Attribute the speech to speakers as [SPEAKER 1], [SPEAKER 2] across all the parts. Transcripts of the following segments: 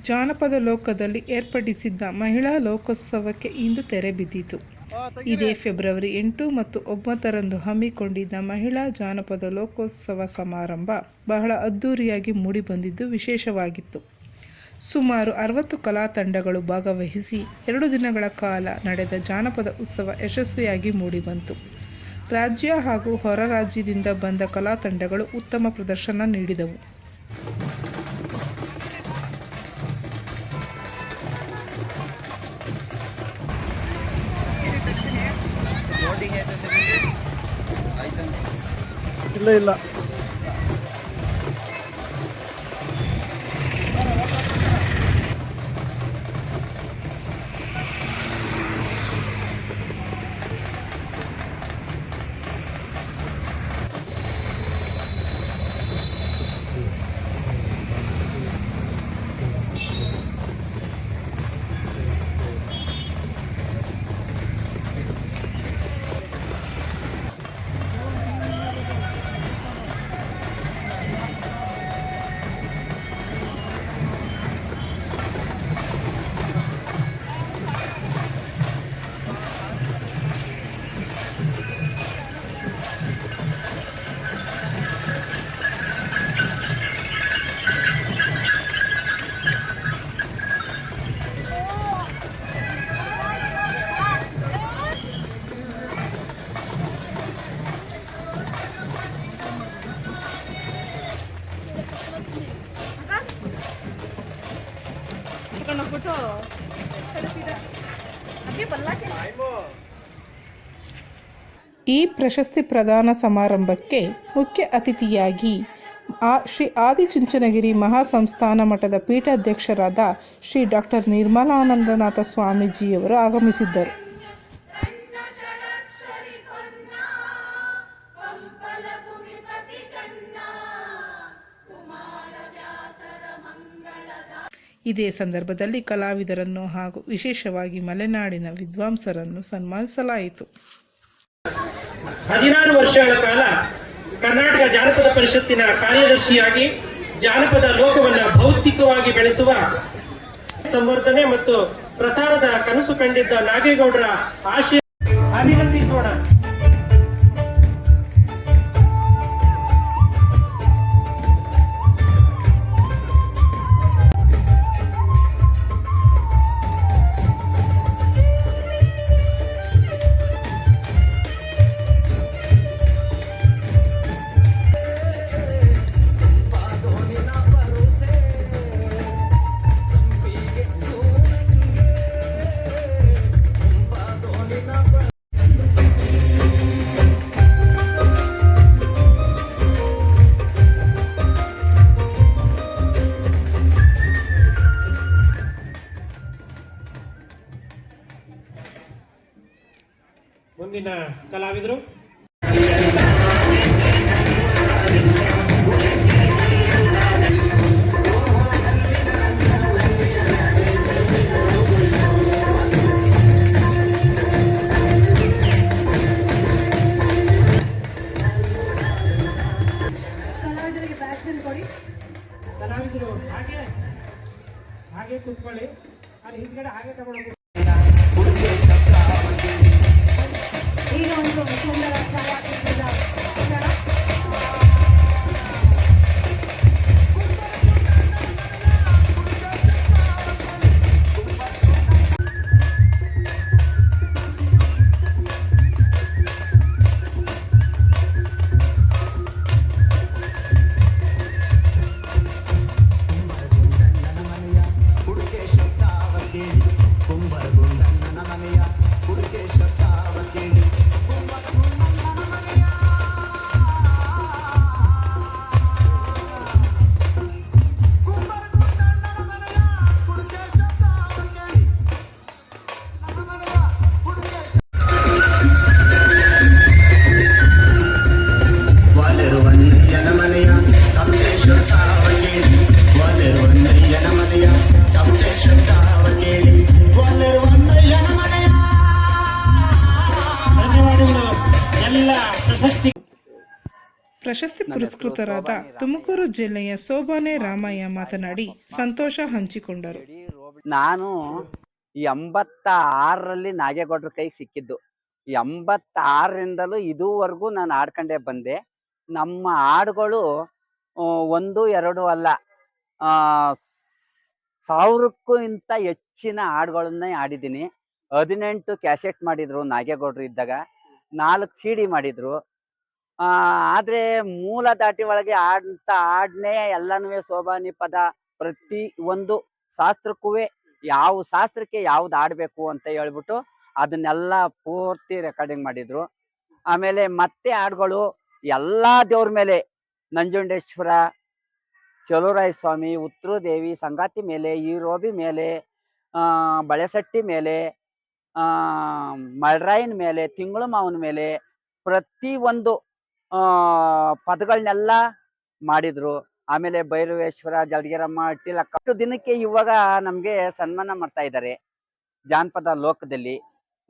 [SPEAKER 1] ಜಾನಪದ ಲೋಕದಲ್ಲಿ ಏರ್ಪಡಿಸಿದ್ದ ಮಹಿಳಾ ಲೋಕೋತ್ಸವಕ್ಕೆ ಇಂದು ತೆರೆ ಬಿದ್ದಿತು. ಇದೇ ಫೆಬ್ರವರಿ ಎಂಟು ಮತ್ತು ಒಂಬತ್ತರಂದು ಹಮ್ಮಿಕೊಂಡಿದ್ದ ಮಹಿಳಾ ಜಾನಪದ ಲೋಕೋತ್ಸವ ಸಮಾರಂಭ ಬಹಳ ಅದ್ಧೂರಿಯಾಗಿ ಮೂಡಿಬಂದಿದ್ದು ವಿಶೇಷವಾಗಿತ್ತು. ಸುಮಾರು ಅರವತ್ತು ಕಲಾ ತಂಡಗಳು ಭಾಗವಹಿಸಿ ಎರಡು ದಿನಗಳ ಕಾಲ ನಡೆದ ಜಾನಪದ ಉತ್ಸವ ಯಶಸ್ವಿಯಾಗಿ ಮೂಡಿಬಂತು. ರಾಜ್ಯ ಹಾಗೂ ಹೊರ ರಾಜ್ಯದಿಂದ ಬಂದ ಕಲಾ ತಂಡಗಳು ಉತ್ತಮ ಪ್ರದರ್ಶನ ನೀಡಿದವು.
[SPEAKER 2] ಬೋಟಿಂಗ್ ಆಯ್ತು
[SPEAKER 1] ಈ ಪ್ರಶಸ್ತಿ ಪ್ರದಾನ ಸಮಾರಂಭಕ್ಕೆ ಮುಖ್ಯ ಅತಿಥಿಯಾಗಿ ಆ ಶ್ರೀ ಆದಿಚುಂಚನಗಿರಿ ಮಹಾಸಂಸ್ಥಾನ ಮಠದ ಪೀಠಾಧ್ಯಕ್ಷರಾದ ಶ್ರೀ ಡಾಕ್ಟರ್ ನಿರ್ಮಲಾನಂದನಾಥ ಸ್ವಾಮೀಜಿಯವರು ಆಗಮಿಸಿದ್ದರು. ಇದೇ ಸಂದರ್ಭದಲ್ಲಿ ಕಲಾವಿದರನ್ನು ಹಾಗೂ ವಿಶೇಷವಾಗಿ ಮಲೆನಾಡಿನ ವಿದ್ವಾಂಸರನ್ನು ಸನ್ಮಾನಿಸಲಾಯಿತು.
[SPEAKER 3] ಹದಿನಾರು ವರ್ಷಗಳ ಕಾಲ ಕರ್ನಾಟಕ ಜಾನಪದ ಪರಿಷತ್ತಿನ ಕಾರ್ಯದರ್ಶಿಯಾಗಿ ಜಾನಪದ ಲೋಕವನ್ನು ಭೌತಿಕವಾಗಿ ಬೆಳೆಸುವ ಸಂವರ್ಧನೆ ಮತ್ತು ಪ್ರಸಾರದ ಕನಸು ಕಂಡಿದ್ದ ನಾಗೇಗೌಡರ ಆಶಯ ಅಭಿನಂದಿಸೋಣ. ಮುಂದಿನ ಕಲಾವಿದರು.
[SPEAKER 1] ಪ್ರಶಸ್ತಿ ಪುರಸ್ಕೃತರಾದ ತುಮಕೂರು ಜಿಲ್ಲೆಯ ಸೋಬಾನೆ ರಾಮಯ್ಯ ಮಾತನಾಡಿ ಸಂತೋಷ ಹಂಚಿಕೊಂಡರು.
[SPEAKER 4] ನಾನು ಎಂಬತ್ತ ಆರರಲ್ಲಿ ನಾಗೇಗೌಡರ ಕೈಗೆ ಸಿಕ್ಕಿದ್ದು. ಎಂಬತ್ತಾರರಿಂದಲೂ ಇದುವರೆಗೂ ನಾನು ಆಡ್ಕೊಂಡೇ ಬಂದೆ. ನಮ್ಮ ಹಾಡುಗಳು ಒಂದು ಎರಡು ಅಲ್ಲ ಸಾವಿರಕ್ಕೂ ಇಂತ ಹೆಚ್ಚಿನ ಹಾಡುಗಳನ್ನೇ ಆಡಿದ್ದೀನಿ ಹದಿನೆಂಟು ಕ್ಯಾಸೆಟ್ ಮಾಡಿದ್ರು ನಾಗೇಗೌಡರು ಇದ್ದಾಗ. ನಾಲ್ಕು ಸಿ ಡಿ ಮಾಡಿದ್ರು. ಆ, ಆದ್ರೆ ಮೂಲ ದಾಟಿ ಒಳಗೆ ಆಡ್ತ ಹಾಡ್ನೇ ಎಲ್ಲನೂ ಸೋಬಾನಿ ಪದ ಪ್ರತಿ ಒಂದು ಶಾಸ್ತ್ರಕ್ಕೂ ಯಾವ ಶಾಸ್ತ್ರಕ್ಕೆ ಯಾವ್ದು ಆಡ್ಬೇಕು ಅಂತ ಹೇಳ್ಬಿಟ್ಟು ಅದನ್ನೆಲ್ಲ ಪೂರ್ತಿ ರೆಕಾರ್ಡಿಂಗ್ ಮಾಡಿದ್ರು. ಆಮೇಲೆ ಮತ್ತೆ ಹಾಡುಗಳು ಎಲ್ಲಾ ದೇವ್ರ ಮೇಲೆ ನಂಜುಂಡೇಶ್ವರ ಚಲುರಾಯ ಸ್ವಾಮಿ ಉತ್ತರದೇವಿ ಸಂಗಾತಿ ಮೇಲೆ ಈರೋಬಿ ಮೇಲೆ ಬಳೆಸಟ್ಟಿ ಮೇಲೆ ಆ ಮಳರಾಯನ ಮೇಲೆ ತಿಂಗಳು ಮಾವನ ಮೇಲೆ ಪ್ರತಿ ಒಂದು ಪದಗಳನ್ನೆಲ್ಲ ಮಾಡಿದ್ರು. ಆಮೇಲೆ ಭೈರವೇಶ್ವರ, ಜಲಗೇರಮ್ಮ ಟಿಲಕ್ಕ ಅಷ್ಟು ದಿನಕ್ಕೆ ಇವಾಗ ನಮಗೆ ಸನ್ಮಾನ ಮಾಡ್ತಾ ಇದ್ದಾರೆ ಜಾನಪದ ಲೋಕದಲ್ಲಿ.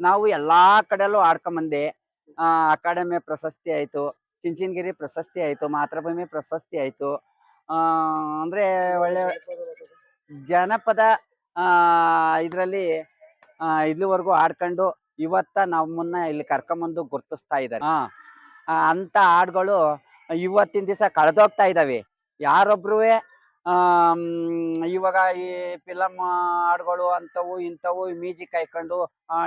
[SPEAKER 4] ನಾವು ಎಲ್ಲಾ ಕಡೆಲ್ಲೂ ಆಡ್ಕೊಂಬಂದೆ. ಅಕಾಡೆಮಿ ಪ್ರಶಸ್ತಿ ಆಯ್ತು, ಚಿಂಚಿನಗಿರಿ ಪ್ರಶಸ್ತಿ ಆಯ್ತು, ಮಾತೃಭೂಮಿ ಪ್ರಶಸ್ತಿ ಆಯ್ತು. ಅಂದ್ರೆ ಒಳ್ಳೆ ಜನಪದ ಇದ್ರಲ್ಲಿ ಇಲ್ಲಿವರೆಗೂ ಆಡ್ಕೊಂಡು ಇವತ್ತ ನಮ್ಮನ್ನ ಇಲ್ಲಿ ಕರ್ಕೊಂಬಂದು ಗುರ್ತಿಸ್ತಾ ಇದ್ದಾರೆ ಅಂತ ಹಾಡುಗಳು ಇವತ್ತಿನ ದಿವಸ ಕಳೆದೋಗ್ತಾ ಇದಾವೆ. ಯಾರೊಬ್ರು ಇವಾಗ ಈ ಫಿಲಮ್ ಹಾಡುಗಳು ಅಂಥವು, ಇಂಥವು ಮ್ಯೂಸಿಕ್ ಹಾಕೊಂಡು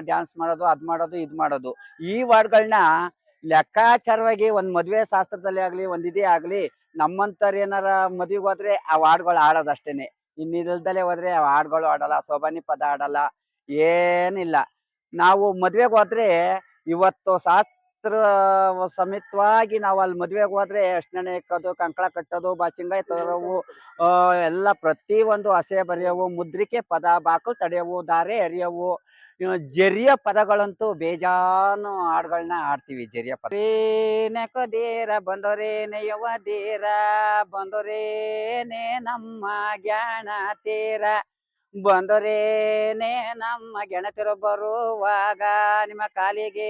[SPEAKER 4] ಡ್ಯಾನ್ಸ್ ಮಾಡೋದು, ಅದ್ ಮಾಡೋದು, ಇದು ಮಾಡೋದು. ಈ ಹಾಡುಗಳನ್ನ ಲೆಕ್ಕಾಚಾರವಾಗಿ ಒಂದು ಮದುವೆ ಶಾಸ್ತ್ರದಲ್ಲಿ ಆಗಲಿ, ಒಂದು ಇದೇ ಆಗಲಿ, ನಮ್ಮಂಥವ್ರು ಏನಾರ ಮದ್ವೆಗೆ ಹೋದ್ರೆ ಆ ಹಾಡುಗಳು ಆಡೋದಷ್ಟೇನೆ ಇನ್ನಿಲ್ದಲೆ ಹೋದ್ರೆ ಆ ಹಾಡುಗಳು ಆಡಲ್ಲ ಸೋಬಾನಿ ಪದ ಆಡಲ್ಲ ಏನಿಲ್ಲ. ನಾವು ಮದುವೆಗೆ ಹೋದ್ರೆ ಇವತ್ತು ಶಾಸ್ತ್ರ ಸಮೇತವಾಗಿ ನಾವು ಅಲ್ಲಿ ಮದ್ವೆಗೆ ಹೋದ್ರೆ ಅರ್ಶಿಣ ಇಕ್ಕೋದು ಕಂಕಳ ಕಟ್ಟೋದು, ಬಾಚಿಂಗಾಯಿ ತರೋವು ಎಲ್ಲ ಪ್ರತಿ ಒಂದು ಹಸೆ ಬರೆಯವು, ಮುದ್ರಿಕೆ ಪದ, ಬಾಕಲು ತಡೆಯವು, ದಾರೆ ಎರೆಯವು ಜರಿಯ ಪದಗಳಂತೂ ಬೇಜಾನು ಹಾಡುಗಳನ್ನ ಆಡ್ತೀವಿ ಜರಿಯ ಪದ. ನೆಕೋದೇರ ಬಂದೋರೇನೆ ಯವ ದೇರ ಬಂದೋರೇನೆ ನಮ್ಮ ಜ್ಞಾನ ತೇರ. ಬಂದೋರೇನೆ ನಮ್ಮ ಗೆಣತಿರು ಬರುವಾಗ ನಿಮ್ಮ ಕಾಲಿಗೆ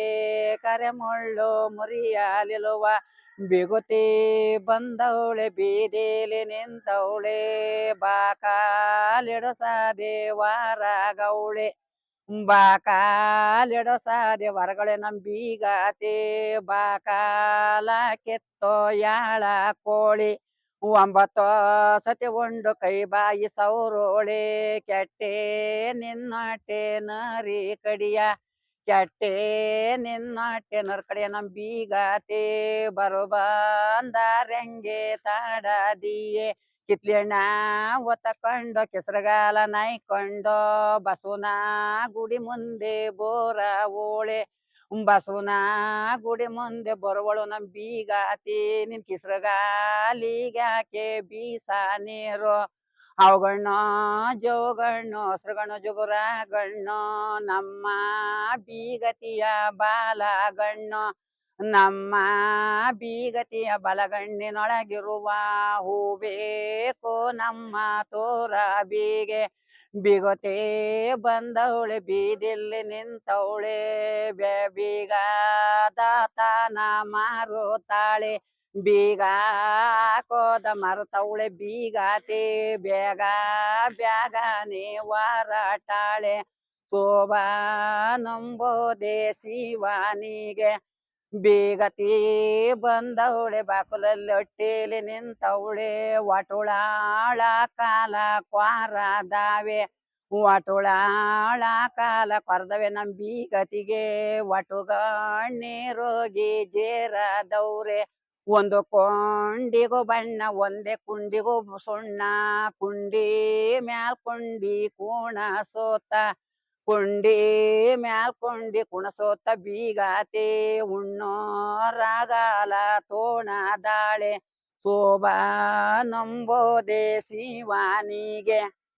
[SPEAKER 4] ಕರೆ ಮುಳ್ಳು ಮುರಿಯಲಿಲುವ ಬಿಗುತಿ ಬಂದವಳೆ ಬೀದಿಲಿ ನಿಂತವಳೆ ಬಾಕಾಲಿಡು ಸಾದೆ ವಾರಗವಳೆ ಬಾಕಾಲಿಡು ಸಾದೆ ವರಗಳೆ ನಂಬೀಗತೆ ಬಾಕಾಲ ಕೆತ್ತೋ ಯಾಳ ಕೋಳಿ. ಒಂಬತ್ತು ಸತಿ ಉಂಡು ಕೈ ಬಾಯಿ ಸೌರೋಳೆ, ಕೆಟ್ಟೆ ನಿನ್ನಾಟೆ ನರಿ ಕಡಿಯ, ಕೆಟ್ಟೆ ನಿನ್ನಾಟೆ ನರ್ ಕಡೆಯ ನಮ್ ಬರು ಬಂದಾರಂಗೆ ತಾಡದಿಯೇ. ಕಿತ್ಲಿಣ್ಣ ಒತ್ತಕೊಂಡು ಕೆಸರಗಾಲ ನಾಯ್ಕೊಂಡು ಬಸವನ ಗುಡಿ ಮುಂದೆ ಬೋರ ಓಳೆ. ಬಸವನ ಗುಡಿ ಮುಂದೆ ಬರುವಳು ನಮ್ ಬೀಗಾತಿ, ನಿನ್ ಕಿಸ್ರಗಾಲಿಗ್ಯಾಕೆ ಬೀಸ ನೀರು. ಅವುಗಣ್ಣ ಜೋಗಣ್ಣು ಹಸ್ರುಗಣ್ಣು, ಜುಗುರಗಣ್ಣು, ನಮ್ಮ ಬೀಗತಿಯ ಬಾಲಗಣ್ಣು, ನಮ್ಮ ಬೀಗತಿಯ ಬಲಗಣ್ಣಿನೊಳಗಿರುವ ಹೂಬೇಕು ನಮ್ಮ ತೋರ ಬೀಗೆ ಬಿಗೊತೆ ಬಂದವಳೆ ಬೀದಿಲ್ಲಿ ನಿಂತವಳೆ ಬೀಗ ದಾತನ ಮಾರುತ್ತಾಳೆ ಬೀಗ ಕೋದ ಮರುತವಳೆ ಬೀಗಾತಿ, ಬೇಗ ಬ್ಯಾಗನೆ ವಾರಾಟಾಳೆ ಶೋಭಾ ನಂಬೋದೆ ಶಿವಾನಿಗೆ ಬೇಗತಿ ಬಂದವಳೆ ಬಾಕುಲಲ್ಲಿ ಹೊಟ್ಟೇಲಿ ನಿಂತವಳೆ ವಾಟುಳಾಳ ಕಾಲ ಕ್ವಾರದಾವೆ. ವಾಟುಳಾಳ ಕಾಲ ಕೊರದವೆ ನಮ್ ಬೀಗತಿಗೆ ವಟುಗಣ್ಣೆ ರೋಗಿ ಜೇರದವ್ರೆ. ಒಂದು ಕೊಂಡಿಗೂ ಬಣ್ಣ, ಒಂದೇ ಕುಂಡಿಗೂ ಸುಣ್ಣ. ಕುಂಡಿ ಮ್ಯಾಲ್ ಕುಂಡಿ ಕೋಣ ಸೋತ. ಕುಂಡಿ ಮ್ಯಾಲ್ ಕೊಂಡಿ ಕುಣಸೋತ ಬೀಗಾತೆ ಉಣ್ಣೋ ರಾಗಾಲ ತೋಣ ದಾಳೆ ಶೋಭಾ ನಂಬೋದೆ ಶಿವಾನಿಗೆ